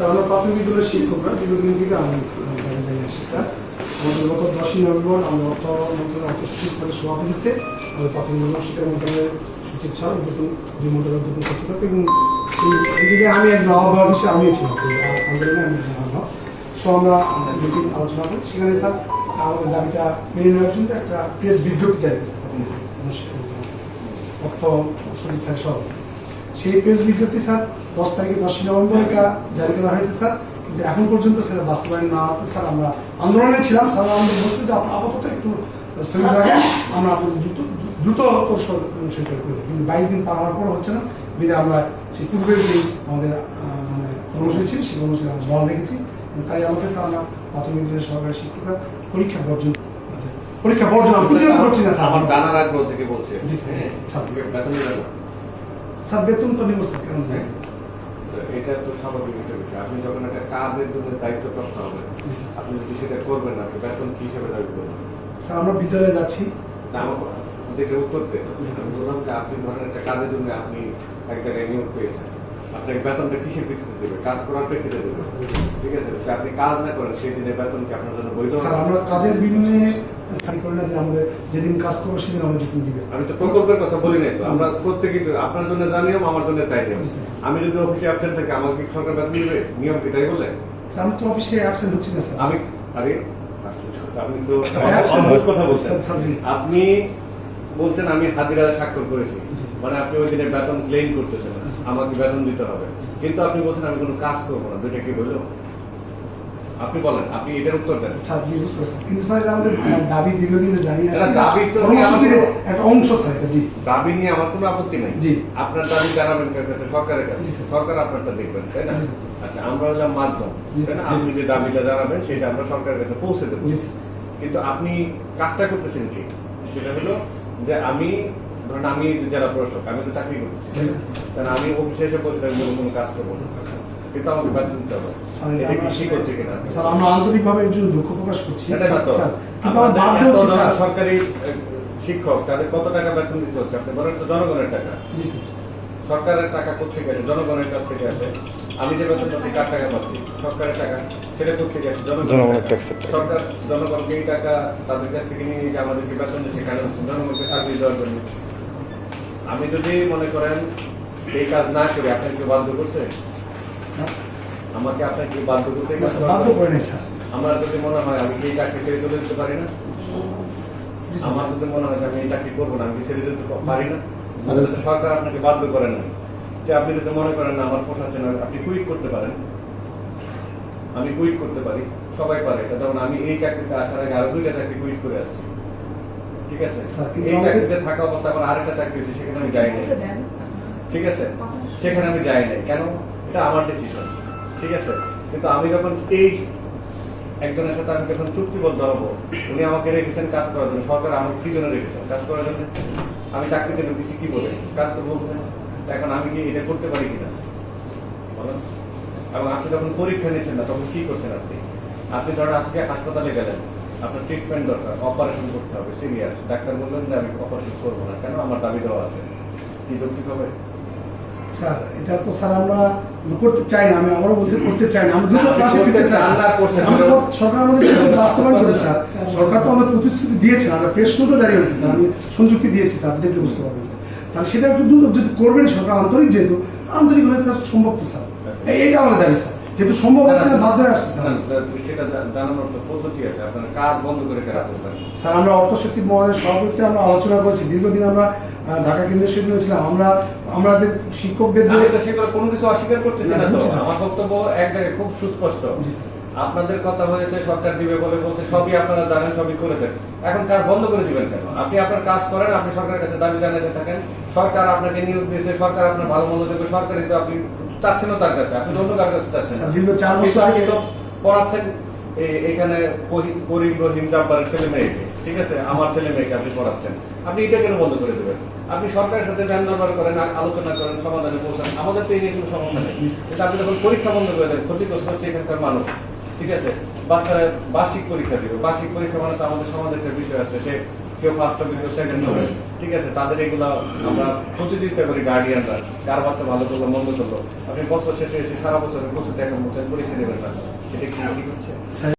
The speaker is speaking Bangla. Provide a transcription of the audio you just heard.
স্যার, আমরা প্রাথমিক বিদ্যালয়ের শিক্ষকরা দীর্ঘদিন থেকে আমি দাবি জানিয়ে আসছি স্যার। আমাদের গত দশই নভেম্বর আমরা অর্থ মন্ত্রণালয় অর্থ সচিব স্যারের সভাপতিত্বে আমাদের প্রাথমিক বিদ্যালয় শিক্ষা মন্ত্রণালয়ের সচিব স্যার, উদ্বোধন দুই মন্ত্রণালয়ের উদ্বোধন কর্তৃপক্ষ এবং সেই আমি একজন আহ্বায়ক হিসেবে আমিও ছিলাম আন্দোলনে আমি একজন আহ্বায়ক। সো আমরা মিটিং আলোচনা করি সেখানে স্যার, আমাদের দাবিটা মেনে নেওয়ার জন্য একটা প্রেস বিজ্ঞপ্তি চাই অর্থ সচিব স্যার সহ। সেই প্রেস বিজ্ঞপ্তি স্যার দশ তারিখে দশই নভেম্বর এটা জারি করা হয়েছে স্যার। কিন্তু এখন পর্যন্ত সেটা বাস্তবায়ন না হতে স্যার আমরা আন্দোলনে ছিলাম। স্যার আমাদের বলছে যে আপনার আপাতত একটু স্থগিত রাখেন। আমরা আপনাদের দ্রুত দ্রুত সহিত করে। কিন্তু বাইশ দিন পার হওয়ার পর হচ্ছে না। বিধে আমরা সেই পূর্বের যে আমাদের মানে কর্মসূচি ছিল সেই কর্মসূচি আমরা বহাল রেখেছি। তাই আমাকে স্যার আমরা প্রাথমিক বিদ্যালয়ের সহকারী শিক্ষকরা পরীক্ষা বর্জন পরীক্ষা বর্জন করছি না স্যার। আমার জানার আগ্রহ থেকে বলছে। জি, স্যার। স্যার। বেতন তো স্যার কেন হ্যাঁ। এটা তো স্বাভাবিক একটা বিষয়। আপনি যখন একটা কাজের জন্য দায়িত্ব প্রাপ্ত হবেন আপনি যদি সেটা করবেন না বেতন কি হিসেবে দাবি করবেন? স্যার আমরা বিদ্যালয়ে যাচ্ছি। না দেখে উত্তর দেন। আমি বললাম যে আপনি ধরেন একটা কাজের জন্য আপনি এক জায়গায় নিয়োগ পেয়েছেন। আপনাকে বেতনটা কিসের ভিত্তিতে দেবে? কাজ করার প্রেক্ষিতে দেবে। ঠিক আছে? আপনি কাজ না করেন সেই দিনের বেতন কি আপনার জন্য বৈধ? আমরা কাজের বিনিময়ে স্যার করি না যে আমাদের যেদিন কাজ করব সেদিন আমাদের বেতন দিবে। আমি তো প্রকল্পের কথা বলি নাই তো। আমরা প্রত্যেকেই আপনার জন্য যা নিয়ম আমার জন্য তাই নিয়ম। আমি যদি অফিসে অ্যাবসেন্ট থাকি আমাকে কি সরকার বেতন দিবে? নিয়ম কি তাই বলে? আমি তো অফিসে অ্যাবসেন্ট হচ্ছি না স্যার। আমি আরে আপনি তো কথা বলছেন। আপনি বলছেন আমি হাজিরা স্বাক্ষর করেছি। মানে আপনি ওই দিনের বেতন ক্লেম করতেছেন। আমাকে বেতন দিতে হবে। কিন্তু আপনি বলছেন আমি কোনো কাজ করব না। দুইটা কি বলল আপনি বলেন আপনি এটার উত্তর দেন। পারছি কিন্তু স্যার আমাদের দাবি দীর্ঘদিন এটা আসছি। দাবি তো একটা অংশ স্যার জি। দাবি নিয়ে আমার কোনো আপত্তি নাই। জি। আপনার দাবি জানাবেন কার কাছে সরকারের কাছে। সরকার আপনারটা দেখবেন তাই না? আচ্ছা আমরা হলাম মাধ্যম না। আপনি যে দাবিটা জানাবেন সেটা আমরা সরকারের কাছে পৌঁছে দেবো। কিন্তু আপনি কাজটা করতেছেন কি? সেটা হলো যে আমি ধরেন আমি যারা প্রশাসক আমি তো চাকরি করতেছি। কারণ আমি অফিসে এসে আমি কোনো কাজ করব না। কিন্তু আমাকে বেতন দিতে হবে। এটা এটা কি ঠিক হচ্ছে কিনা? স্যার আমরা আন্তরিকভাবে এর জন্য দুঃখ প্রকাশ করছি। সেটাই তো। স্যার কিন্তু আমার বাধ্য এত হচ্ছে যারা স্যার সরকারি শিক্ষক তাদের কত টাকা বেতন দিতে হচ্ছে? আপনি বলেন তো জনগণের টাকা। সরকারের টাকা কোথেকে আসে? জনগণের কাছ থেকে আসে। আমি যে বেতন পাচ্ছি কার টাকা পাচ্ছি? সরকারের টাকা। সেটা কোথেকে আসে? জনগণের। সরকার জনগণকে এই টাকা তাদের কাছ থেকে নিয়ে যে আমাদেরকে বেতন দিচ্ছে হচ্ছে জনগণকে সার্ভিস দেওয়ার জন্য। আমি যদি মনে করেন এই কাজ না করে আপনাকে কেউ বাধ্য করছে আমাকে আপনাকে বাধ্য করছে বাধ্য করে নাই স্যার। আমার যদি মনে হয় আমি এই চাকরি ছেড়ে চলে যেতে পারি না? আমার যদি মনে হয় আমি এই চাকরি করব না আমি ছেড়ে যেতে পারি না? সরকার আপনাকে বাধ্য করেন না। যে আপনি যদি মনে করেন না আমার পোষাচ্ছে না আপনি কুইট করতে পারেন। আমি কুইট করতে পারি সবাই পারে। এটা যেমন আমি এই চাকরিতে আসার আগে আরও দুইটা চাকরি কুইট করে আসছি। ঠিক আছে? এই চাকরিতে থাকা অবস্থা আমার আরেকটা চাকরি হচ্ছে সেখানে আমি যাই নাই ঠিক আছে? সেখানে আমি যাই নাই কেন? এটা আমার ডিসিশন ঠিক আছে? কিন্তু আমি যখন এই একজনের সাথে আমি যখন চুক্তিবদ্ধ হব উনি আমাকে রেখেছেন কাজ করার জন্য সরকার আমাকে কি জন্য রেখেছেন কাজ করার জন্য আমি চাকরিতে ঢুকেছি কি বলে? কাজ করব এখন আমি কি এটা করতে পারি কিনা? বলেন। এবং আপনি যখন পরীক্ষা নিচ্ছেন না তখন কি করছেন আপনি? আপনি ধরেন আজকে হাসপাতালে গেলেন। আপনার ট্রিটমেন্ট দরকার অপারেশন করতে হবে সিরিয়াস ডাক্তার বললেন যে আমি অপারেশন করব না। কেন? আমার দাবি দেওয়া আছে। কি যৌক্তিক হবে? স্যার এটা তো স্যার আমরা করতে চাই না আমি আবারও বলছি করতে চাই না। আমরা দ্রুত পাশে করতে ফিরতে চাই চান না, করছেন। আমরা তো- সরকার আমাদের বাস্তবায়ন করবে স্যার। সরকার তো আমাদের প্রতিশ্রুতি দিয়েছেন আমরা প্রেস নোটও জারি হয়েছে স্যার। আমি সংযুক্তি দিয়েছি স্যার আপনি দেখলে বুঝতে পারবেন স্যার। তাহলে সেটা যদি করবেন সরকার আন্তরিক যেহেতু আন্তরিক হলে তো সম্ভব তো স্যার। আচ্ছা। এইটা আমাদের দাবি স্যার। যেহেতু সম্ভব হচ্ছে না বাধ্য হয়ে আসছে স্যার। সেটা জানানোর তো পদ্ধতি আছে আপনার কাজ বন্ধ করে স্যার আমরা অর্থ সচিব মহোদয়ের সভাপতিত্বে আমরা আলোচনা করেছি দীর্ঘদিন আমরা ঢাকা কেন্দ্রীয় সেদিন ছিলাম আমরা আমাদের শিক্ষকদের যে আমি তো সেগুলো কোনো কিছু অস্বীকার করতেছি না, না তো। আমার বক্তব্য এক জায়গায় খুব সুস্পষ্ট। আপনাদের কথা হয়েছে সরকার দিবে বলে বলছে সবই আপনারা জানেন সবই করেছেন। এখন কাজ বন্ধ করে দিবেন কেন? আপনি আপনার কাজ করেন আপনি সরকারের কাছে দাবি জানাতে থাকেন। সরকার আপনাকে নিয়োগ দিয়েছে সরকার আপনার ভালো মন্দ দেবে সরকারই তো আপনি চাচ্ছেন তার কাছে আপনি অন্য কার কাছে চাচ্ছেন দীর্ঘ চার বছর আগে- তো পড়াচ্ছেন এখানে করিম রহিম জাব্বারের ছেলে মেয়েকে ঠিক আছে? আমার ছেলে মেয়েকে আপনি পড়াচ্ছেন। আপনি এটা কেন বন্ধ করে দেবেন? আপনি সরকারের সাথে ধ্যান দরবার করেন আলোচনা করেন সমাধানে পৌঁছান। আমাদের তো এই নিয়ে কোনো সমস্যা নেই। কিন্তু আপনি যখন পরীক্ষা বন্ধ করে দেন ক্ষতিগ্রস্ত হচ্ছে এখানকার মানুষ ঠিক আছে? বাচ্চারা বার্ষিক পরীক্ষা দিবে। বার্ষিক পরীক্ষা মানে তো আমাদের সমাজের একটা বিষয় আছে সে কেউ ফার্স্ট হবে কেউ সেকেন্ড হবে। ঠিক আছে? তাদের এগুলো আমরা প্রতিযোগিতা করি গার্ডিয়ানরা কার বাচ্চা ভালো করল, মন্দ করল। আপনি বছর শেষে এসে সারা বছর প্রচুর টাকা মোচান পরীক্ষা দেবেন না। এটা কি হচ্ছে?